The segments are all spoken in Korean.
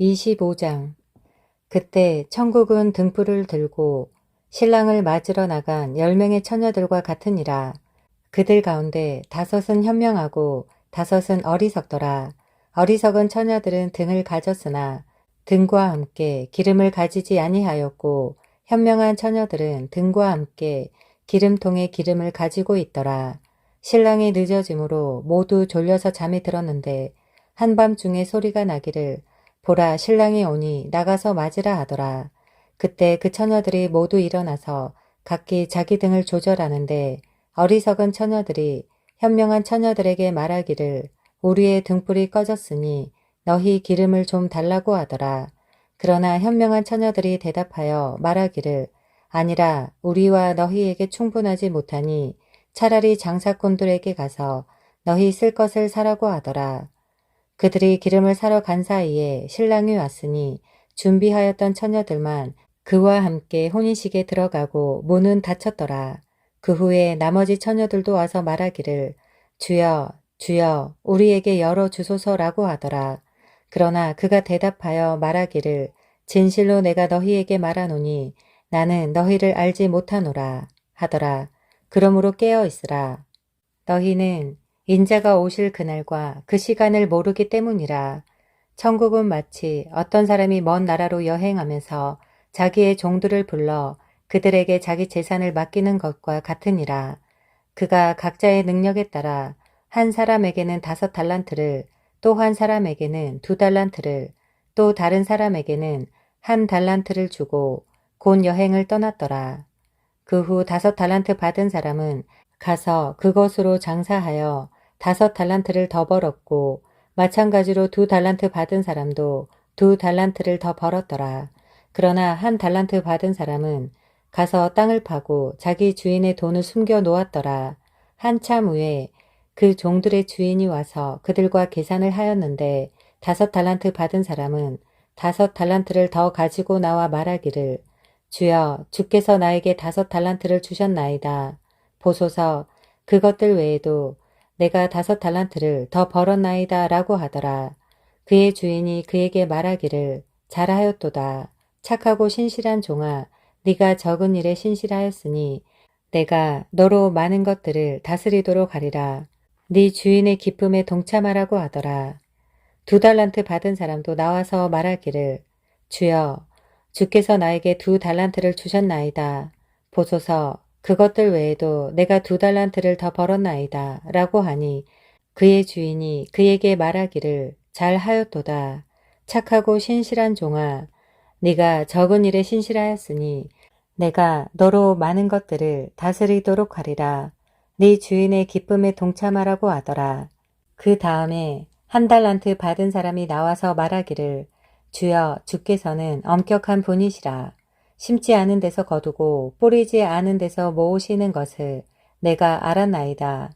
25장 그때 천국은 등불을 들고 신랑을 맞으러 나간 열 명의 처녀들과 같으니라. 그들 가운데 다섯은 현명하고 다섯은 어리석더라. 어리석은 처녀들은 등을 가졌으나 등과 함께 기름을 가지지 아니하였고 현명한 처녀들은 등과 함께 기름통에 기름을 가지고 있더라. 신랑이 늦어짐으로 모두 졸려서 잠이 들었는데 한밤중에 소리가 나기를 보라 신랑이 오니 나가서 맞으라 하더라. 그때 그 처녀들이 모두 일어나서 각기 자기 등을 조절하는데 어리석은 처녀들이 현명한 처녀들에게 말하기를 우리의 등불이 꺼졌으니 너희 기름을 좀 달라고 하더라. 그러나 현명한 처녀들이 대답하여 말하기를 아니라 우리와 너희에게 충분하지 못하니 차라리 장사꾼들에게 가서 너희 쓸 것을 사라고 하더라. 그들이 기름을 사러 간 사이에 신랑이 왔으니 준비하였던 처녀들만 그와 함께 혼인식에 들어가고 문은 닫혔더라. 그 후에 나머지 처녀들도 와서 말하기를 주여 주여 우리에게 열어 주소서라고 하더라. 그러나 그가 대답하여 말하기를 진실로 내가 너희에게 말하노니 나는 너희를 알지 못하노라 하더라. 그러므로 깨어 있으라. 너희는 인자가 오실 그날과 그 시간을 모르기 때문이라. 천국은 마치 어떤 사람이 먼 나라로 여행하면서 자기의 종들을 불러 그들에게 자기 재산을 맡기는 것과 같으니라. 그가 각자의 능력에 따라 한 사람에게는 다섯 달란트를 또 한 사람에게는 두 달란트를 또 다른 사람에게는 한 달란트를 주고 곧 여행을 떠났더라. 그 후 다섯 달란트 받은 사람은 가서 그것으로 장사하여 다섯 달란트를 더 벌었고 마찬가지로 두 달란트 받은 사람도 두 달란트를 더 벌었더라. 그러나 한 달란트 받은 사람은 가서 땅을 파고 자기 주인의 돈을 숨겨 놓았더라. 한참 후에 그 종들의 주인이 와서 그들과 계산을 하였는데 다섯 달란트 받은 사람은 다섯 달란트를 더 가지고 나와 말하기를 주여 주께서 나에게 다섯 달란트를 주셨나이다. 보소서 그것들 외에도 내가 다섯 달란트를 더 벌었나이다 라고 하더라. 그의 주인이 그에게 말하기를 잘하였도다. 착하고 신실한 종아 네가 적은 일에 신실하였으니 내가 너로 많은 것들을 다스리도록 하리라. 네 주인의 기쁨에 동참하라고 하더라. 두 달란트 받은 사람도 나와서 말하기를 주여 주께서 나에게 두 달란트를 주셨나이다. 보소서 그것들 외에도 내가 두 달란트를 더 벌었나이다. 라고 하니 그의 주인이 그에게 말하기를 잘하였도다. 착하고 신실한 종아 네가 적은 일에 신실하였으니 내가 너로 많은 것들을 다스리도록 하리라. 네 주인의 기쁨에 동참하라고 하더라. 그 다음에 한 달란트 받은 사람이 나와서 말하기를 주여 주께서는 엄격한 분이시라. 심지 않은 데서 거두고 뿌리지 않은 데서 모으시는 것을 내가 알았나이다.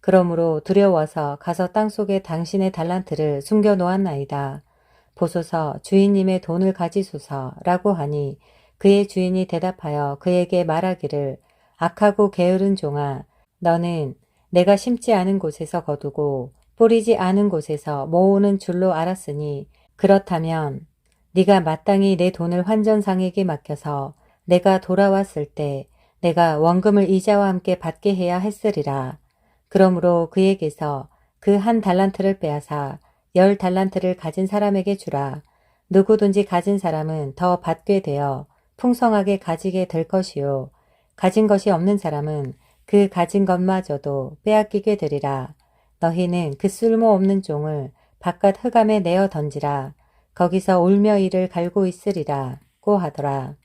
그러므로 두려워서 가서 땅속에 당신의 달란트를 숨겨 놓았나이다. 보소서 주인님의 돈을 가지소서라고 하니 그의 주인이 대답하여 그에게 말하기를 악하고 게으른 종아 너는 내가 심지 않은 곳에서 거두고 뿌리지 않은 곳에서 모으는 줄로 알았으니 그렇다면 네가 마땅히 내 돈을 환전상에게 맡겨서 내가 돌아왔을 때 내가 원금을 이자와 함께 받게 해야 했으리라. 그러므로 그에게서 그 한 달란트를 빼앗아 열 달란트를 가진 사람에게 주라. 누구든지 가진 사람은 더 받게 되어 풍성하게 가지게 될 것이요. 가진 것이 없는 사람은 그 가진 것마저도 빼앗기게 되리라. 너희는 그 쓸모없는 종을 바깥 흑암에 내어 던지라. 거기서 울며 이를 갈고 있으리라고 하더라.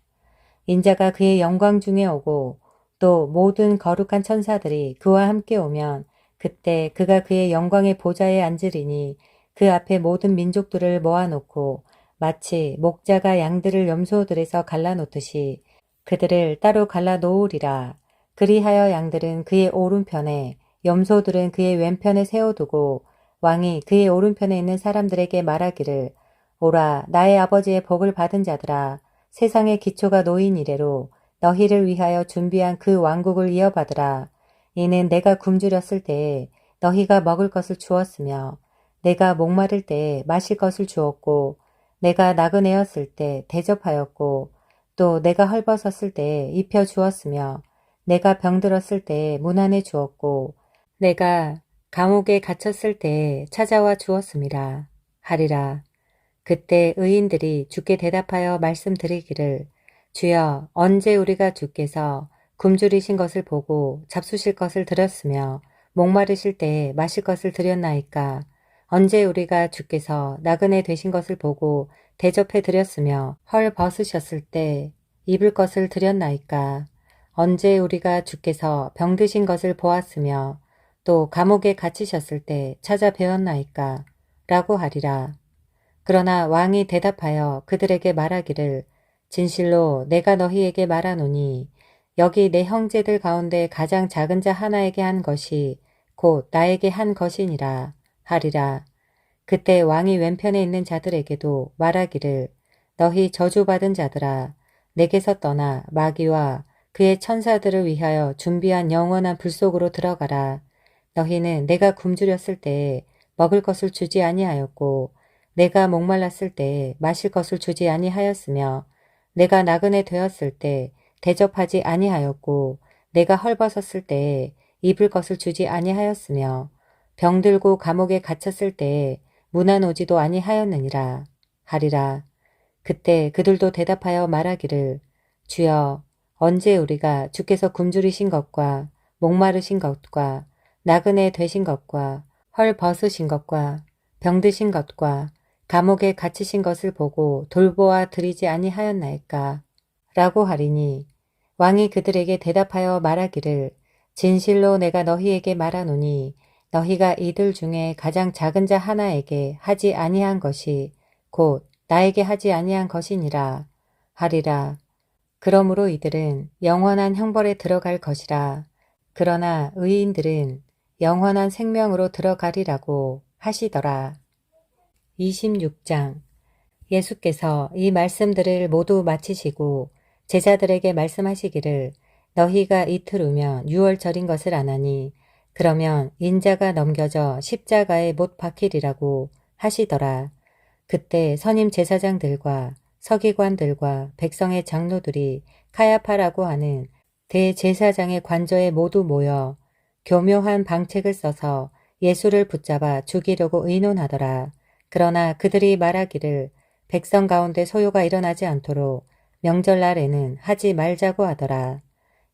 인자가 그의 영광 중에 오고 또 모든 거룩한 천사들이 그와 함께 오면 그때 그가 그의 영광의 보좌에 앉으리니 그 앞에 모든 민족들을 모아놓고 마치 목자가 양들을 염소들에서 갈라놓듯이 그들을 따로 갈라놓으리라. 그리하여 양들은 그의 오른편에 염소들은 그의 왼편에 세워두고 왕이 그의 오른편에 있는 사람들에게 말하기를 오라 나의 아버지의 복을 받은 자들아 세상의 기초가 놓인 이래로 너희를 위하여 준비한 그 왕국을 이어받으라. 이는 내가 굶주렸을 때에 너희가 먹을 것을 주었으며 내가 목마를 때에 마실 것을 주었고 내가 나그네였을 때 대접하였고 또 내가 헐벗었을 때 입혀 주었으며 내가 병들었을 때 문안해 주었고 내가 감옥에 갇혔을 때 찾아와 주었음이라 하리라. 그때 의인들이 주께 대답하여 말씀드리기를 주여 언제 우리가 주께서 굶주리신 것을 보고 잡수실 것을 드렸으며 목마르실 때 마실 것을 드렸나이까? 언제 우리가 주께서 나그네 되신 것을 보고 대접해 드렸으며 헐 벗으셨을 때 입을 것을 드렸나이까? 언제 우리가 주께서 병드신 것을 보았으며 또 감옥에 갇히셨을 때 찾아 배웠나이까? 라고 하리라. 그러나 왕이 대답하여 그들에게 말하기를 진실로 내가 너희에게 말하노니 여기 내 형제들 가운데 가장 작은 자 하나에게 한 것이 곧 나에게 한 것이니라 하리라. 그때 왕이 왼편에 있는 자들에게도 말하기를 너희 저주받은 자들아 내게서 떠나 마귀와 그의 천사들을 위하여 준비한 영원한 불 속으로 들어가라. 너희는 내가 굶주렸을 때 먹을 것을 주지 아니하였고 내가 목말랐을 때 마실 것을 주지 아니하였으며 내가 나그네 되었을 때 대접하지 아니하였고 내가 헐벗었을 때 입을 것을 주지 아니하였으며 병들고 감옥에 갇혔을 때 문안 오지도 아니하였느니라 하리라. 그때 그들도 대답하여 말하기를 주여 언제 우리가 주께서 굶주리신 것과 목마르신 것과 나그네 되신 것과 헐 벗으신 것과 병드신 것과 감옥에 갇히신 것을 보고 돌보아 드리지 아니하였나이까 라고 하리니 왕이 그들에게 대답하여 말하기를 진실로 내가 너희에게 말하노니 너희가 이들 중에 가장 작은 자 하나에게 하지 아니한 것이 곧 나에게 하지 아니한 것이니라 하리라. 그러므로 이들은 영원한 형벌에 들어갈 것이라. 그러나 의인들은 영원한 생명으로 들어가리라고 하시더라. 26장 예수께서 이 말씀들을 모두 마치시고 제자들에게 말씀하시기를 너희가 이틀 후면 유월절인 것을 아나니 그러면 인자가 넘겨져 십자가에 못 박히리라고 하시더라. 그때 선임 제사장들과 서기관들과 백성의 장로들이 카야파라고 하는 대제사장의 관저에 모두 모여 교묘한 방책을 써서 예수를 붙잡아 죽이려고 의논하더라. 그러나 그들이 말하기를 백성 가운데 소요가 일어나지 않도록 명절날에는 하지 말자고 하더라.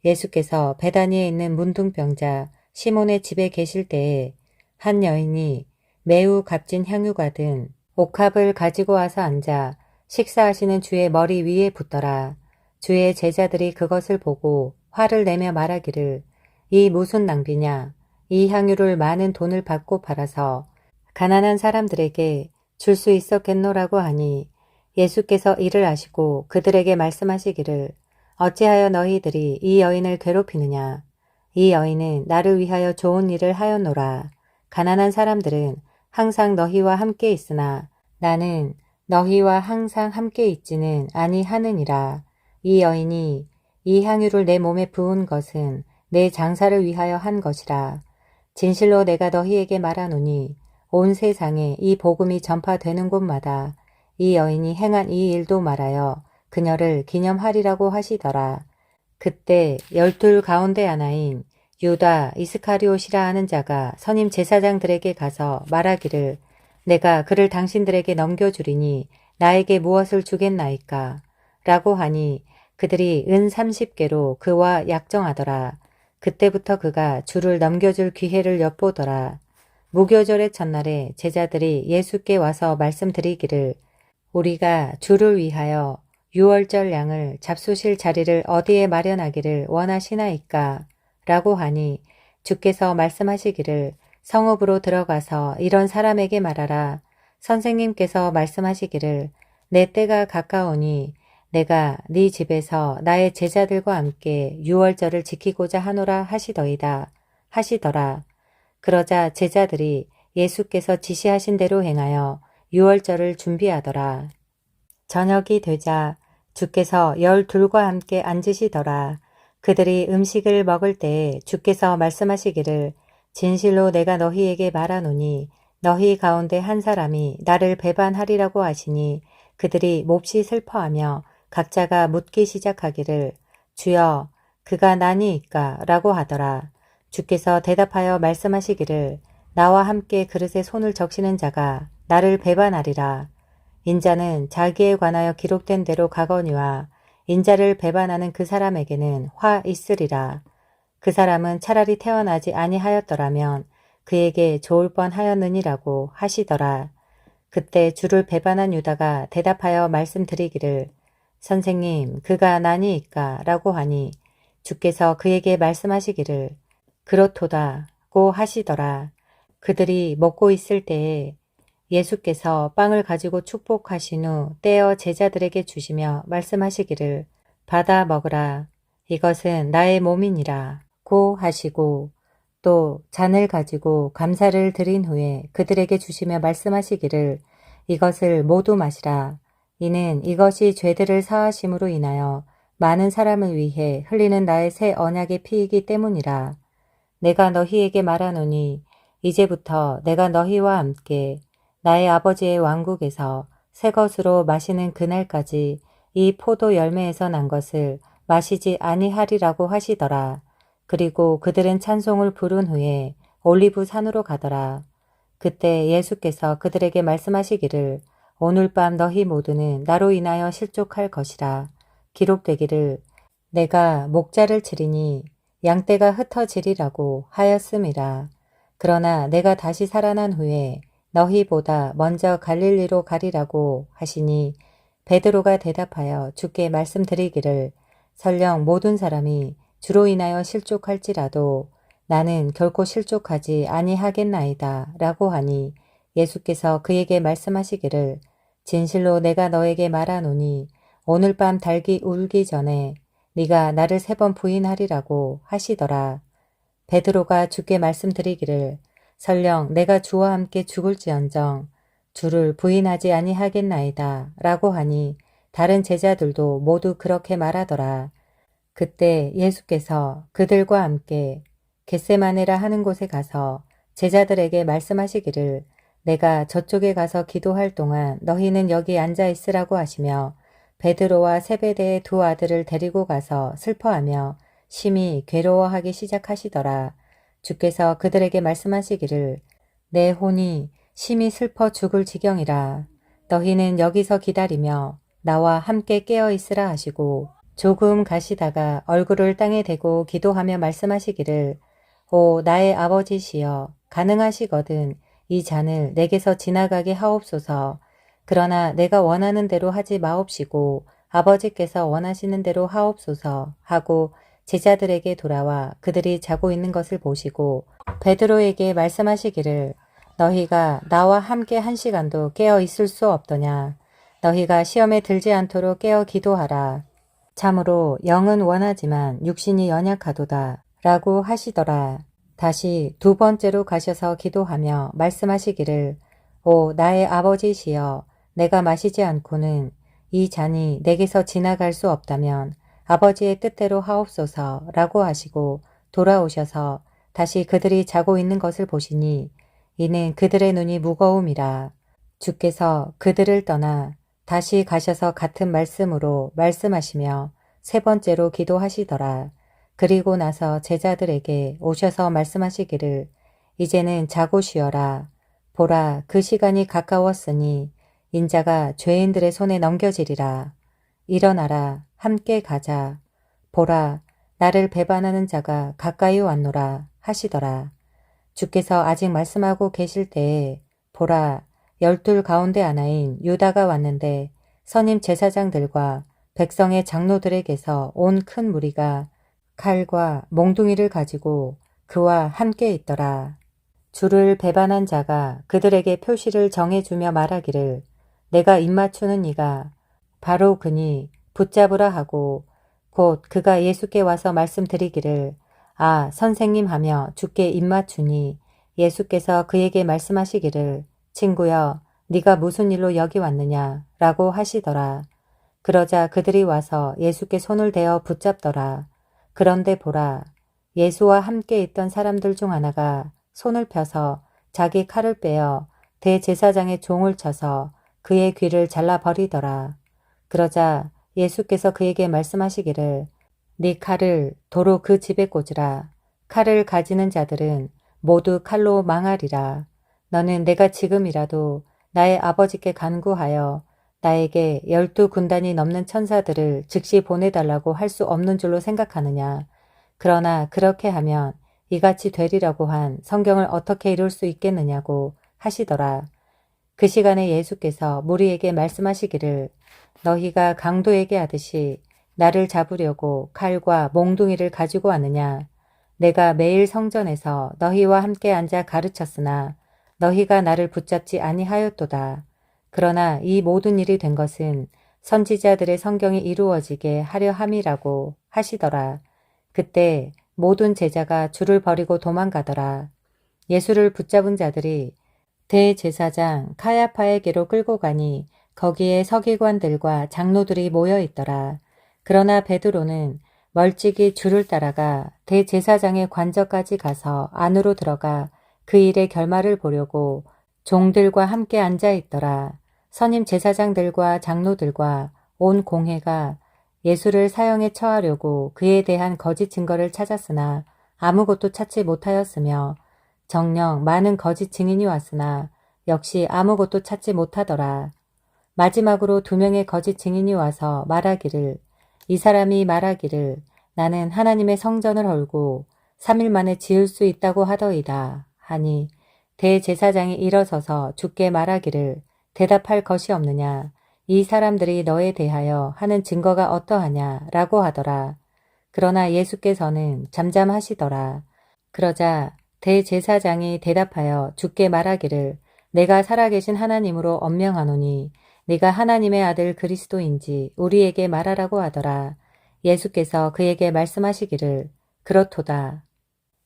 예수께서 베다니에 있는 문둥병자 시몬의 집에 계실 때에 한 여인이 매우 값진 향유가 든 옥합을 가지고 와서 앉아 식사하시는 주의 머리 위에 붙더라. 주의 제자들이 그것을 보고 화를 내며 말하기를 이 무슨 낭비냐. 이 향유를 많은 돈을 받고 팔아서 가난한 사람들에게 줄 수 있었겠노라고 하니 예수께서 이를 아시고 그들에게 말씀하시기를 어찌하여 너희들이 이 여인을 괴롭히느냐. 이 여인은 나를 위하여 좋은 일을 하였노라. 가난한 사람들은 항상 너희와 함께 있으나 나는 너희와 항상 함께 있지는 아니하느니라. 이 여인이 이 향유를 내 몸에 부은 것은 내 장사를 위하여 한 것이라. 진실로 내가 너희에게 말하노니 온 세상에 이 복음이 전파되는 곳마다 이 여인이 행한 이 일도 말하여 그녀를 기념하리라고 하시더라. 그때 열둘 가운데 하나인 유다 이스카리옷이라 하는 자가 선임 제사장들에게 가서 말하기를 내가 그를 당신들에게 넘겨주리니 나에게 무엇을 주겠나이까? 라고 하니 그들이 은 30개로 그와 약정하더라. 그때부터 그가 주를 넘겨줄 기회를 엿보더라. 무교절의 첫날에 제자들이 예수께 와서 말씀드리기를 우리가 주를 위하여 유월절 양을 잡수실 자리를 어디에 마련하기를 원하시나이까? 라고 하니 주께서 말씀하시기를 성읍으로 들어가서 이런 사람에게 말하라. 선생님께서 말씀하시기를 내 때가 가까우니 내가 네 집에서 나의 제자들과 함께 유월절을 지키고자 하노라 하시더이다. 하시더라. 그러자 제자들이 예수께서 지시하신 대로 행하여 유월절을 준비하더라. 저녁이 되자 주께서 열둘과 함께 앉으시더라. 그들이 음식을 먹을 때 주께서 말씀하시기를 진실로 내가 너희에게 말하노니 너희 가운데 한 사람이 나를 배반하리라고 하시니 그들이 몹시 슬퍼하며 각자가 묻기 시작하기를 주여 그가 나니이까 라고 하더라. 주께서 대답하여 말씀하시기를 나와 함께 그릇에 손을 적시는 자가 나를 배반하리라. 인자는 자기에 관하여 기록된 대로 가거니와 인자를 배반하는 그 사람에게는 화 있으리라. 그 사람은 차라리 태어나지 아니하였더라면 그에게 좋을 뻔하였느니라고 하시더라. 그때 주를 배반한 유다가 대답하여 말씀드리기를 선생님 그가 나니이까 라고 하니 주께서 그에게 말씀하시기를 그렇도다고 하시더라. 그들이 먹고 있을 때에 예수께서 빵을 가지고 축복하신 후 떼어 제자들에게 주시며 말씀하시기를 받아 먹으라. 이것은 나의 몸이니라. 고 하시고 또 잔을 가지고 감사를 드린 후에 그들에게 주시며 말씀하시기를 이것을 모두 마시라. 이는 이것이 죄들을 사하심으로 인하여 많은 사람을 위해 흘리는 나의 새 언약의 피이기 때문이라. 내가 너희에게 말하노니 이제부터 내가 너희와 함께 나의 아버지의 왕국에서 새 것으로 마시는 그날까지 이 포도 열매에서 난 것을 마시지 아니하리라고 하시더라. 그리고 그들은 찬송을 부른 후에 올리브 산으로 가더라. 그때 예수께서 그들에게 말씀하시기를 오늘 밤 너희 모두는 나로 인하여 실족할 것이라. 기록되기를 내가 목자를 치리니 양떼가 흩어지리라고 하였음이라. 그러나 내가 다시 살아난 후에 너희보다 먼저 갈릴리로 가리라고 하시니 베드로가 대답하여 주께 말씀드리기를 설령 모든 사람이 주로 인하여 실족할지라도 나는 결코 실족하지 아니하겠나이다 라고 하니 예수께서 그에게 말씀하시기를 진실로 내가 너에게 말하노니 오늘 밤 달기 울기 전에 네가 나를 세 번 부인하리라고 하시더라. 베드로가 주께 말씀드리기를 설령 내가 주와 함께 죽을지언정 주를 부인하지 아니하겠나이다 라고 하니 다른 제자들도 모두 그렇게 말하더라. 그때 예수께서 그들과 함께 겟세마네라 하는 곳에 가서 제자들에게 말씀하시기를 내가 저쪽에 가서 기도할 동안 너희는 여기 앉아 있으라고 하시며 베드로와 세베대의 두 아들을 데리고 가서 슬퍼하며 심히 괴로워하기 시작하시더라. 주께서 그들에게 말씀하시기를 내 혼이 심히 슬퍼 죽을 지경이라 너희는 여기서 기다리며 나와 함께 깨어 있으라 하시고 조금 가시다가 얼굴을 땅에 대고 기도하며 말씀하시기를 오 나의 아버지시여 가능하시거든 이 잔을 내게서 지나가게 하옵소서 그러나 내가 원하는 대로 하지 마옵시고 아버지께서 원하시는 대로 하옵소서 하고 제자들에게 돌아와 그들이 자고 있는 것을 보시고 베드로에게 말씀하시기를 너희가 나와 함께 한 시간도 깨어 있을 수 없더냐? 너희가 시험에 들지 않도록 깨어 기도하라. 참으로 영은 원하지만 육신이 연약하도다 라고 하시더라. 다시 두 번째로 가셔서 기도하며 말씀하시기를 오 나의 아버지시여 내가 마시지 않고는 이 잔이 내게서 지나갈 수 없다면 아버지의 뜻대로 하옵소서 라고 하시고 돌아오셔서 다시 그들이 자고 있는 것을 보시니 이는 그들의 눈이 무거움이라 주께서 그들을 떠나 다시 가셔서 같은 말씀으로 말씀하시며 세 번째로 기도하시더라. 그리고 나서 제자들에게 오셔서 말씀하시기를 이제는 자고 쉬어라. 보라 그 시간이 가까웠으니 인자가 죄인들의 손에 넘겨지리라. 일어나라. 함께 가자. 보라, 나를 배반하는 자가 가까이 왔노라 하시더라. 주께서 아직 말씀하고 계실 때에 보라, 열둘 가운데 하나인 유다가 왔는데 선임 제사장들과 백성의 장로들에게서 온 큰 무리가 칼과 몽둥이를 가지고 그와 함께 있더라. 주를 배반한 자가 그들에게 표시를 정해주며 말하기를 내가 입맞추는 이가 바로 그니 붙잡으라 하고 곧 그가 예수께 와서 말씀드리기를 아 선생님 하며 주께 입맞추니 예수께서 그에게 말씀하시기를 친구여 네가 무슨 일로 여기 왔느냐 라고 하시더라. 그러자 그들이 와서 예수께 손을 대어 붙잡더라. 그런데 보라 예수와 함께 있던 사람들 중 하나가 손을 펴서 자기 칼을 빼어 대제사장의 종을 쳐서 그의 귀를 잘라버리더라. 그러자 예수께서 그에게 말씀하시기를 네 칼을 도로 그 집에 꽂으라. 칼을 가지는 자들은 모두 칼로 망하리라. 너는 내가 지금이라도 나의 아버지께 간구하여 나에게 열두 군단이 넘는 천사들을 즉시 보내달라고 할 수 없는 줄로 생각하느냐. 그러나 그렇게 하면 이같이 되리라고 한 성경을 어떻게 이룰 수 있겠느냐고 하시더라. 그 시간에 예수께서 무리에게 말씀하시기를 너희가 강도에게 하듯이 나를 잡으려고 칼과 몽둥이를 가지고 왔느냐. 내가 매일 성전에서 너희와 함께 앉아 가르쳤으나 너희가 나를 붙잡지 아니하였도다. 그러나 이 모든 일이 된 것은 선지자들의 성경이 이루어지게 하려 함이라고 하시더라. 그때 모든 제자가 줄을 버리고 도망가더라. 예수를 붙잡은 자들이 대제사장 카야파에게로 끌고 가니 거기에 서기관들과 장로들이 모여 있더라. 그러나 베드로는 멀찍이 줄을 따라가 대제사장의 관저까지 가서 안으로 들어가 그 일의 결말을 보려고 종들과 함께 앉아 있더라. 선임 제사장들과 장로들과 온 공회가 예수를 사형에 처하려고 그에 대한 거짓 증거를 찾았으나 아무것도 찾지 못하였으며 정녕 많은 거짓 증인이 왔으나 역시 아무것도 찾지 못하더라. 마지막으로 두 명의 거짓 증인이 와서 말하기를 이 사람이 말하기를 나는 하나님의 성전을 헐고 3일 만에 지을 수 있다고 하더이다 하니 대제사장이 일어서서 죽게 말하기를 대답할 것이 없느냐 이 사람들이 너에 대하여 하는 증거가 어떠하냐 라고 하더라. 그러나 예수께서는 잠잠하시더라. 그러자 대제사장이 대답하여 죽게 말하기를 내가 살아계신 하나님으로 엄명하노니 네가 하나님의 아들 그리스도인지 우리에게 말하라고 하더라. 예수께서 그에게 말씀하시기를 그렇도다.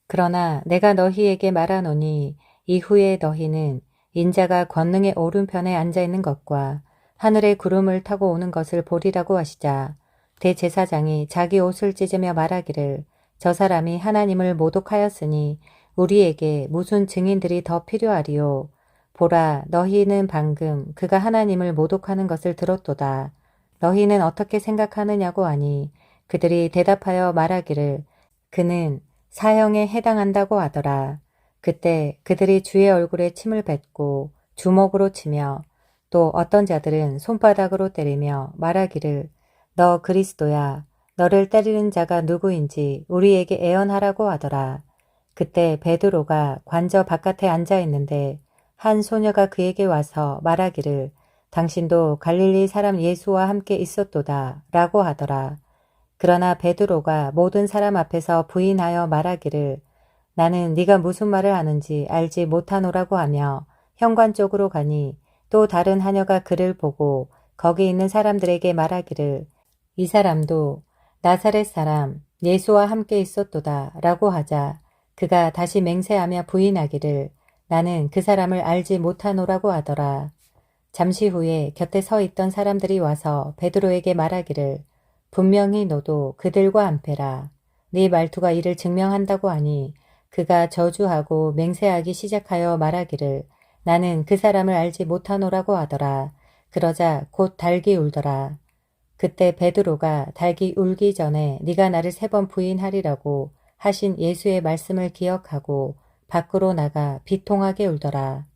그러나 내가 너희에게 말하노니 이후에 너희는 인자가 권능의 오른편에 앉아 있는 것과 하늘의 구름을 타고 오는 것을 보리라고 하시자 대제사장이 자기 옷을 찢으며 말하기를 저 사람이 하나님을 모독하였으니 우리에게 무슨 증인들이 더 필요하리요. 보라 너희는 방금 그가 하나님을 모독하는 것을 들었도다. 너희는 어떻게 생각하느냐고 하니 그들이 대답하여 말하기를 그는 사형에 해당한다고 하더라. 그때 그들이 주의 얼굴에 침을 뱉고 주먹으로 치며 또 어떤 자들은 손바닥으로 때리며 말하기를 너 그리스도야 너를 때리는 자가 누구인지 우리에게 애언하라고 하더라. 그때 베드로가 관저 바깥에 앉아 있는데 한 소녀가 그에게 와서 말하기를 당신도 갈릴리 사람 예수와 함께 있었도다 라고 하더라. 그러나 베드로가 모든 사람 앞에서 부인하여 말하기를 나는 네가 무슨 말을 하는지 알지 못하노라고 하며 현관 쪽으로 가니 또 다른 하녀가 그를 보고 거기 있는 사람들에게 말하기를 이 사람도 나사렛 사람 예수와 함께 있었도다 라고 하자 그가 다시 맹세하며 부인하기를 나는 그 사람을 알지 못하노라고 하더라. 잠시 후에 곁에 서 있던 사람들이 와서 베드로에게 말하기를 분명히 너도 그들과 안패라. 네 말투가 이를 증명한다고 하니 그가 저주하고 맹세하기 시작하여 말하기를 나는 그 사람을 알지 못하노라고 하더라. 그러자 곧 닭이 울더라. 그때 베드로가 닭이 울기 전에 네가 나를 세 번 부인하리라고 하신 예수의 말씀을 기억하고 밖으로 나가 비통하게 울더라.